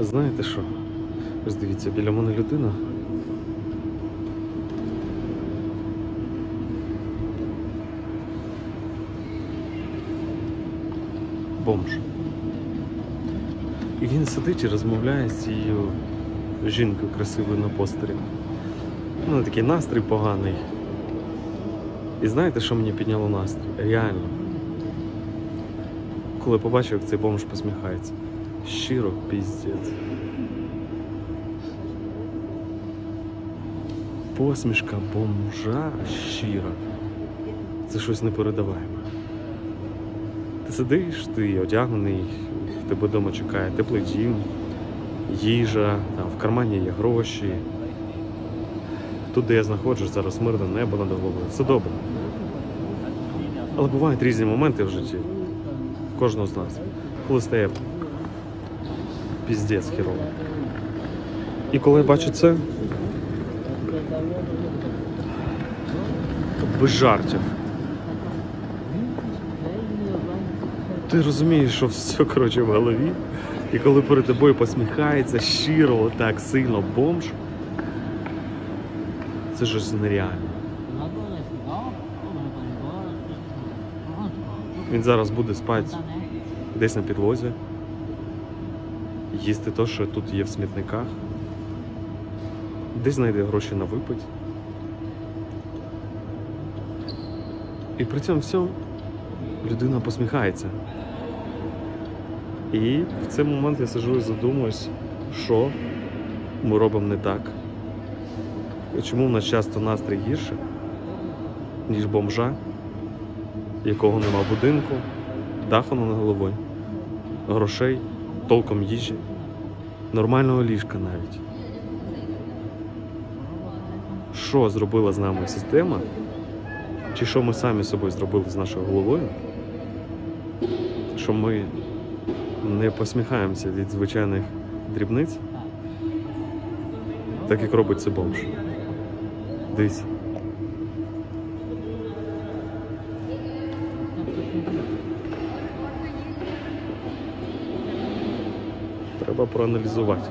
Знаєте що? Ось дивіться, біля мене людина. Бомж. І він сидить і розмовляє з цією жінкою красивою на постері. Ну, такий настрій поганий. І знаєте, що мені підняло настрій? Реально. Коли побачив, як цей бомж посміхається. Щиро піздець. Посмішка бомжа щира. Це щось непередаваєме. Ти сидиш, ти одягнений, в тебе вдома чекає теплий дім, їжа, там в кармані є гроші. Тут, де я знаходжусь, зараз мирне небо над головою. Все добре. Але бувають різні моменти в житті. Кожного з нас. Коли стає піздець хірово. І коли я бачу це, без жартів. Ти розумієш, що все коротше в голові. І коли перед тобою посміхається щиро, так сильно бомж, це щось нереальне. Він зараз буде спати десь на підлозі, їсти те, що тут є в смітниках, десь знайде гроші на випить. І при цьому всьому людина посміхається. І в цей момент я сижу і задумуюсь, що ми робимо не так. І чому в нас часто настрій гірше, ніж бомжа, якого нема будинку, даху над головою, грошей, толком їжі, нормального ліжка навіть. Що зробила з нами система? Чи що ми самі собою зробили з нашою головою? Що ми не посміхаємося від звичайних дрібниць, так як робить це бомж. Дивись. Треба проаналізувати.